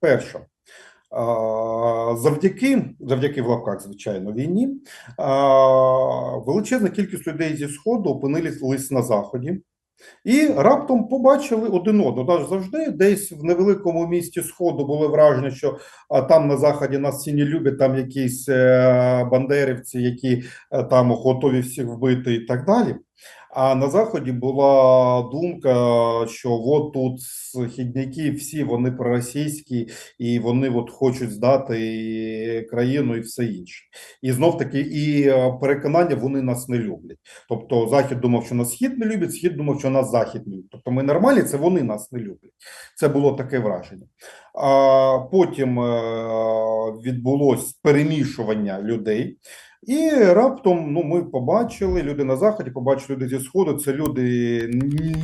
Перше, завдяки, завдяки в лапках, звичайно, війні, величезна кількість людей зі Сходу опинились на Заході. І раптом побачили один одного. Навіть завжди десь в невеликому місті Сходу було враження, що там на Заході нас всі не люблять, там якісь е, бандерівці, які е, там готові всіх вбити і так далі. А на Заході була думка, що от тут східняки всі вони проросійські, і вони от хочуть здати і країну і все інше. І знов таки, і е, переконання вони нас не люблять. Тобто Захід думав, що нас схід не любить, схід думав, що нас захід не любить. Тобто ми нормальні, це вони нас не люблять. Це було таке враження. А потім е, відбулось перемішування людей. І раптом ну, ми побачили люди на заході, побачили люди зі сходу. Це люди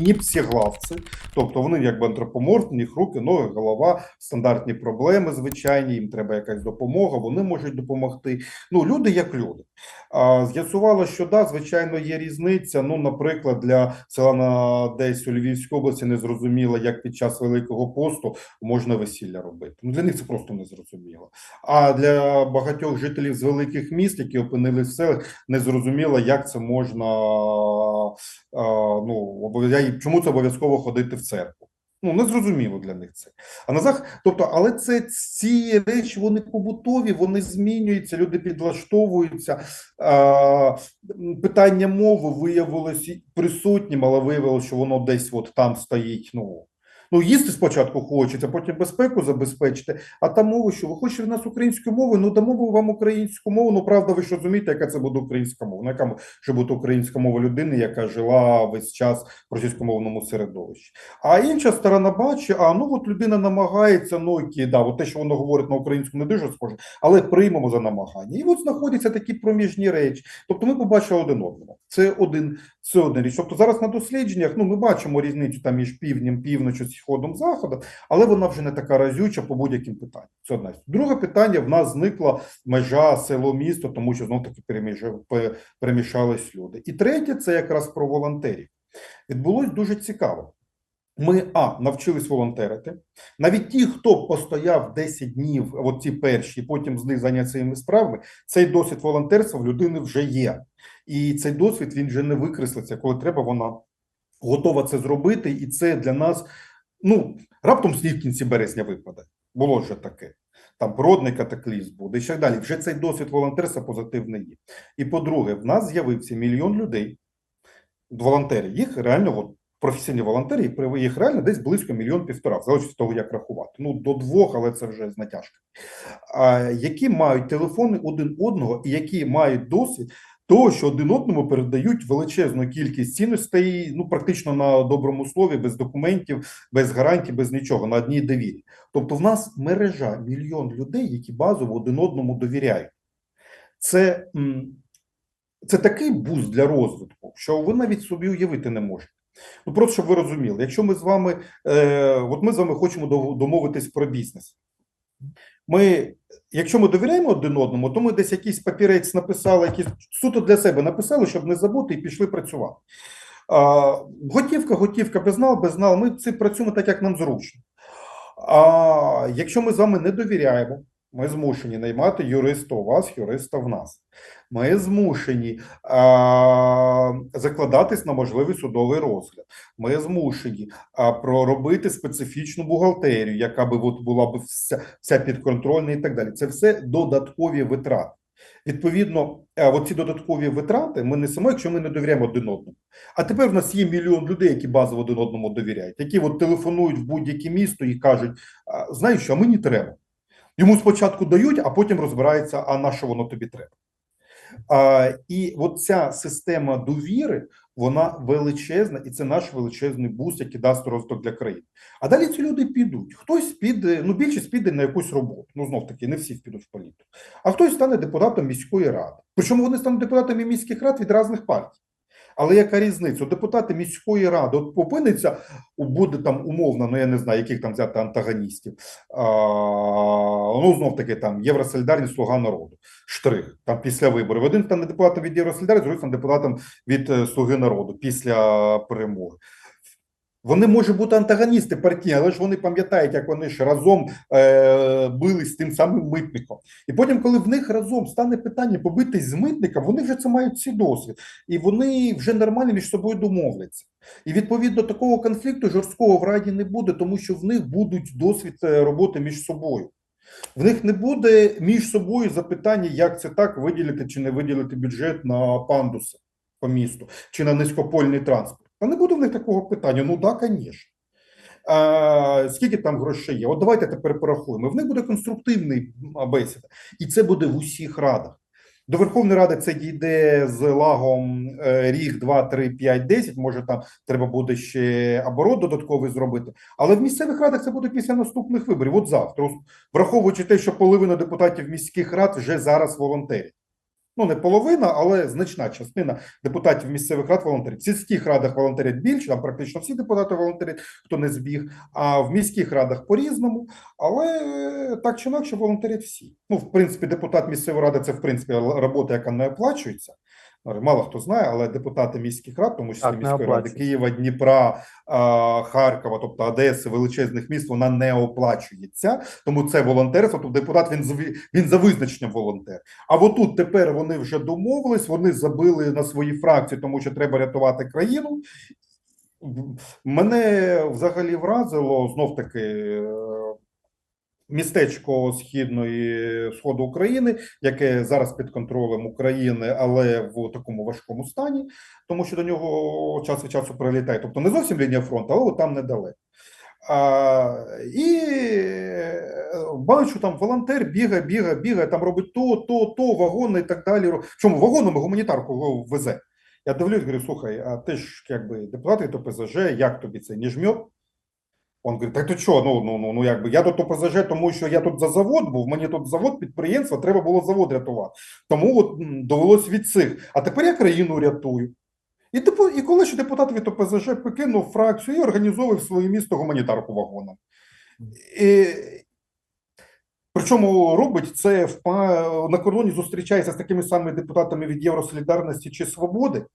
не псіглавці, тобто вони якби антропоморфні, їх руки, ноги, голова, стандартні проблеми, звичайні. Їм треба якась допомога. Вони можуть допомогти. Ну, люди як люди. А з'ясувало, що да, звичайно, є різниця. Ну, наприклад, для села на десь у Львівській області не зрозуміло, як під час Великого посту можна весілля робити. Ну для них це просто не зрозуміло. А для багатьох жителів з великих міст, які опинились в селах, не зрозуміло, як це можна ну чому це обов'язково ходити в церкву. Ну, не зрозуміло для них це. А на зах... тобто, але це ці речі вони побутові, вони змінюються, люди підлаштовуються. Питання мови виявилось і присутнім, але виявилося, що воно десь от там стоїть. Ну, ну їсти спочатку хочеться, потім безпеку забезпечити. А та мова, що ви хочете в нас українською мовою, ну дамо вам українську мову. Ну правда, ви ж розумієте, яка це буде українська мова? Ну, яка може бути українська мова людини, яка жила весь час в російськомовному середовищі. А інша сторона бачить, а ну от людина намагається, ну окей, да, от те, що воно говорить на українську, не дуже схоже, але приймемо за намагання. І от знаходяться такі проміжні речі. Тобто ми побачили один одного. Це один, це одна річ. Тобто зараз на дослідженнях ну, ми бачимо різницю там між півднем, півночі, сходом, заходом, але вона вже не така разюча по будь-яким питанням. Це одна. Друге питання: в нас зникла межа село місто, тому що знов таки перемішались люди. І третє це якраз про волонтерів. Відбулось дуже цікаво. Ми а навчились волонтерити. Навіть ті, хто постояв 10 днів, от ці перші, потім з них зайняться своїми справами, цей досвід волонтерства в людини вже є. І цей досвід він вже не викреслиться. Коли треба, вона готова це зробити. І це для нас ну раптом сніг в кінці березня випаде. Було вже таке. Там природний катаклізм буде і так далі. Вже цей досвід волонтерства позитивний є. І по-друге, в нас з'явився мільйон людей, волонтерів. Їх реально от, професійні волонтери, їх реально десь близько мільйон півтора, в залежності від того, як рахувати. Ну до двох, але це вже з натяжкою. А, які мають телефони один одного і які мають досвід того, що один одному передають величезну кількість цінностей, ну практично на доброму слові, без документів, без гарантій, без нічого, на одній довірі. Тобто, в нас мережа мільйон людей, які базово один одному довіряють. Це, це такий буст для розвитку, що ви навіть собі уявити не можете. Ну просто щоб ви розуміли, якщо ми з вами, е, от ми з вами хочемо домовитись про бізнес. Ми, якщо ми довіряємо один одному, то ми десь якийсь папірець написали, якийсь суто для себе написали, щоб не забути, і пішли працювати. А, готівка, готівка, безнал, безнал. Ми це працюємо так, як нам зручно. А якщо ми з вами не довіряємо, ми змушені наймати юриста у вас, юриста в нас. Ми змушені а, закладатись на можливий судовий розгляд. Ми змушені а, проробити специфічну бухгалтерію, яка би от була б вся, вся підконтрольна і так далі. Це все додаткові витрати. Відповідно, а, от додаткові витрати ми несемо, якщо ми не довіряємо один одному. А тепер в нас є мільйон людей, які базово один одному довіряють, які от телефонують в будь-яке місто і кажуть: знаєш що, мені треба. Йому спочатку дають, а потім розбирається, а на що воно тобі треба. А, і от ця система довіри, вона величезна, і це наш величезний буст, який дасть розвиток для країни. А далі ці люди підуть. Хтось піде, ну більшість піде на якусь роботу. Ну знов таки, не всі підуть в політику. А хтось стане депутатом міської ради. Причому вони стануть депутатами міських рад від різних партій. Але яка різниця? Депутати міської ради от опиниться, буде там умовно, ну я не знаю, яких там взяти антагоністів. А, ну, знов таки там Євросолідарність, Слуга народу. Штрих там після виборів. Один стане депутатом від Євросолідарності, другий стане депутатом від е, Слуги народу після перемоги. Вони можуть бути антагоністи партійні, але ж вони пам'ятають, як вони ж разом е, бились з тим самим митником. І потім, коли в них разом стане питання побитись з митником, вони вже це мають цей досвід, і вони вже нормально між собою домовляться. І відповідно такого конфлікту жорсткого в раді не буде, тому що в них будуть досвід е, роботи між собою. В них не буде між собою запитання, як це так виділити чи не виділити бюджет на пандуси по місту чи на низькопольний транспорт. Та не буде в них такого питання. Ну так, звісно. А, скільки там грошей є? От давайте тепер порахуємо. В них буде конструктивний бесіда, і це буде в усіх радах. До Верховної Ради це дійде з лагом е, рік, 2, 3, 5, 10. Може, там треба буде ще оборот додатковий зробити. Але в місцевих радах це буде після наступних виборів. От завтра, враховуючи те, що половина депутатів міських рад вже зараз волонтерять. Ну, не половина, але значна частина депутатів місцевих рад волонтерів. В сільських радах волонтерять більше, там практично всі депутати волонтерять, хто не збіг. А в міських радах по-різному. Але е, так чи інакше волонтерять всі. Ну, в принципі, депутат місцевої ради це в принципі робота, яка не оплачується. Мало хто знає, але депутати міських рад, тому числі Так, міської ради. Києва, Дніпра, Харкова, тобто Одеси, величезних міст, вона не оплачується. Тому це волонтерство. Тобто депутат він він за визначенням волонтер. А отут тепер вони вже домовились, вони забили на свої фракції, тому що треба рятувати країну. Мене взагалі вразило знов таки е, містечко східної сходу України, яке зараз під контролем України, але в такому важкому стані, тому що до нього час від часу прилітає. Тобто не зовсім лінія фронту, але там недалеко. А, і е, бачу, там волонтер бігає, бігає, бігає, там робить то, то, то, вагони і так далі. Чому вагонами гуманітарку везе? Я дивлюсь, говорю, слухай, а ти ж якби депутат від ОПЗЖ, як тобі це не жмет? Он говорить, так ти що, ну, ну, ну, ну якби я тут ОПЗЖ, тому що я тут за завод був, мені тут завод, підприємство, треба було завод рятувати. Тому от довелось від цих. А тепер я країну рятую. І, типу, і коли ще депутат від ОПЗЖ покинув фракцію і організовував своє місто гуманітарку вагоном. І, причому робить це в, на кордоні зустрічається з такими самими депутатами від Євросолідарності чи Свободи.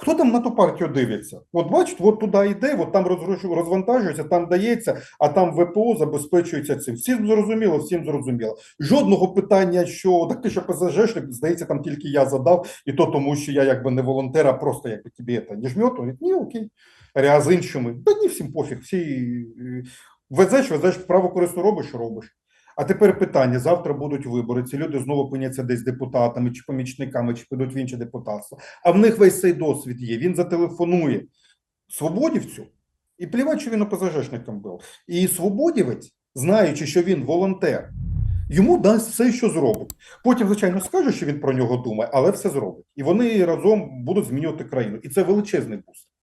Хто там на ту партію дивиться? От бачите, от туди йде, от там розвантажується, там дається, а там ВПО забезпечується цим. Всім зрозуміло, всім зрозуміло. Жодного питання, що так ти що ПЗЖшник, здається, там тільки я задав, і то тому, що я якби не волонтер, а просто якби тобі це не жмет. Говорить, ні, окей. А з іншими, та ні, всім пофіг, всі е, везеш, везеш, право корисно робиш, робиш. А тепер питання: завтра будуть вибори. Ці люди знову опиняться десь депутатами чи помічниками, чи підуть в інше депутатство. А в них весь цей досвід є. Він зателефонує свободівцю і плівать, що він ОПЗЖшником був. І свободівець, знаючи, що він волонтер, йому дасть все, що зробить. Потім, звичайно, скаже, що він про нього думає, але все зробить. І вони разом будуть змінювати країну. І це величезний буст.